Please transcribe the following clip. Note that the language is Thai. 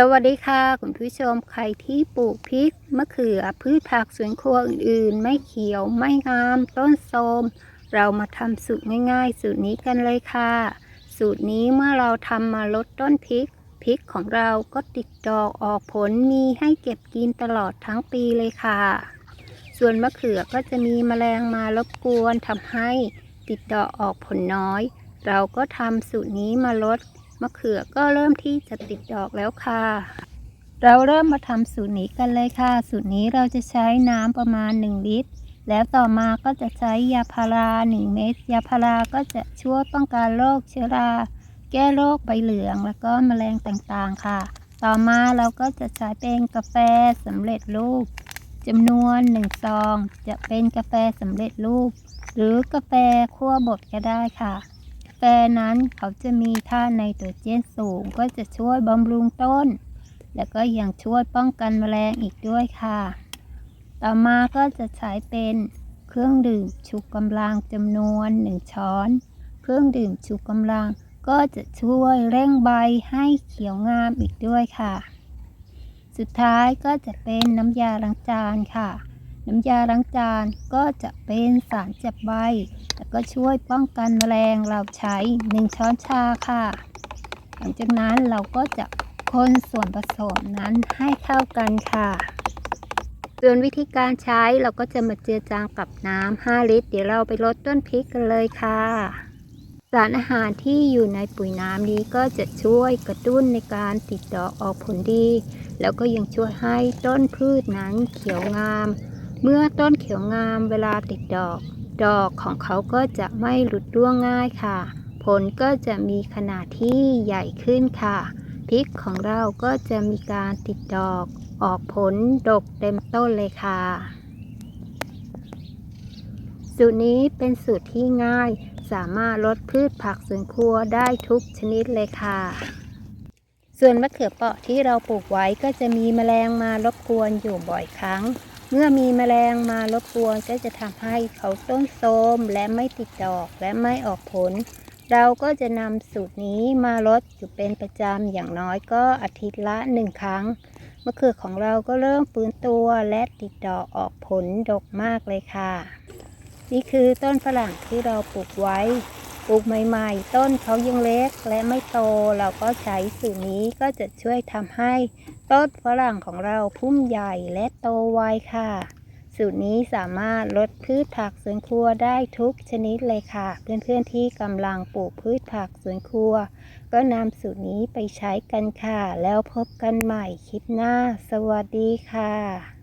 สวัสดีค่ะ คุณผู้ชมใครที่ปลูกพริกมะเขือพืชผักสวนครัวอื่นๆ ไม่เขียวไม่งาม ต้นโทรมเรามาทำสูตรง่ายๆ สูตรนี้กันเลยค่ะ สูตรนี้เมื่อเราทำมาลดต้นพริกพริกของเราก็ติดดอกออกผลมีให้เก็บกินตลอดทั้งปีเลยค่ะ ส่วนมะเขือก็จะมีแมลงมารบกวนทำให้ติดดอกออกผลน้อย เราก็ทำสูตรนี้มาลด มะเขือก็เริ่มที่จะติดดอกแล้วค่ะ เราเริ่มมาทำสูตรนี้กันเลยค่ะ สูตรนี้เราจะใช้น้ำประมาณ 1 ลิตร แล้วต่อมาก็จะใช้ยาพารา 1 เม็ด ยาพาราก็จะช่วยป้องกันโรคเชื้อรา แก้โรคใบเหลือง แล้วก็แมลงต่างๆค่ะ ต่อมาเราก็จะใช้เป็นกาแฟสำเร็จรูปจำนวน1ซอง จะเป็นกาแฟสำเร็จรูป หรือกาแฟคั่วบดก็ได้ค่ะ แฟนั้นเขาจะมีธาตุไนโตรเจนสูงก็จะช่วยบำรุงต้น แล้วก็ยังช่วยป้องกันแมลงอีกด้วยค่ะ ต่อมาก็จะใช้เป็นเครื่องดื่มชูกำลังจำนวน1ช้อน เครื่องดื่มชูกำลังก็จะช่วยเร่งใบให้เขียวงามอีกด้วยค่ะ สุดท้ายก็จะเป็นน้ำยาล้างจานค่ะ น้ำยาล้างจานก็จะเป็นสารจับใบ แล้วก็ช่วยป้องกันแมลงเราใช้ 1 ช้อนชาค่ะ หลังจากนั้นเราก็จะคนส่วนผสมนั้นให้เข้ากันค่ะส่วนวิธีการใช้เราก็จะมาเจือจางกับน้ำ5 ลิตร เดี๋ยวเราไปลดต้นพริกกันเลยค่ะ สารอาหารที่อยู่ในปุ๋ยน้ำนี้ก็จะช่วยกระตุ้นในการติดดอกออกผลดี แล้วก็ยังช่วยให้ต้นพืชนั้นเขียวงาม เมื่อต้นเขียวงามเวลาติดดอก ดอกของเขาก็จะไม่หลุดร่วงง่ายค่ะ ผลก็จะมีขนาดที่ใหญ่ขึ้นค่ะพริกของเราก็จะมีการติดดอก ออกผลดกเต็มต้นเลยค่ะสูตรนี้เป็นสูตรที่ง่าย สามารถลดพืชผักสวนครัวได้ทุกชนิดเลยค่ะ ส่วนมะเขือเปราะที่เราปลูกไว้ก็จะมีแมลงมารบกวนอยู่บ่อยครั้ง เมื่อมีแมลงมารบกวนก็จะทำให้เขาต้นโทมและไม่ติดดอกและไม่ออกผล เราก็จะนำสูตรนี้มาลดอยู่เป็นประจำอย่างน้อยก็อาทิตย์ละหนึ่งครั้งมะเขือของเราก็เริ่มฟื้นตัวและติดดอกออกผลดกมากเลยค่ะ นี่คือต้นฝรั่งที่เราปลูกไว้ปลูกใหม่ ๆ ต้นเขายังเล็กและไม่โต เราก็ใช้สูตรนี้ก็จะช่วยทำให้ ต้นฝรั่งของเราพุ่มใหญ่และโตไวค่ะ สูตรนี้สามารถลดพืชผักสวนครัวได้ทุกชนิดเลยค่ะ เพื่อนๆที่กำลังปลูกพืชผักสวนครัว ก็นำสูตรนี้ไปใช้กันค่ะ แล้วพบกันใหม่คลิปหน้า สวัสดีค่ะ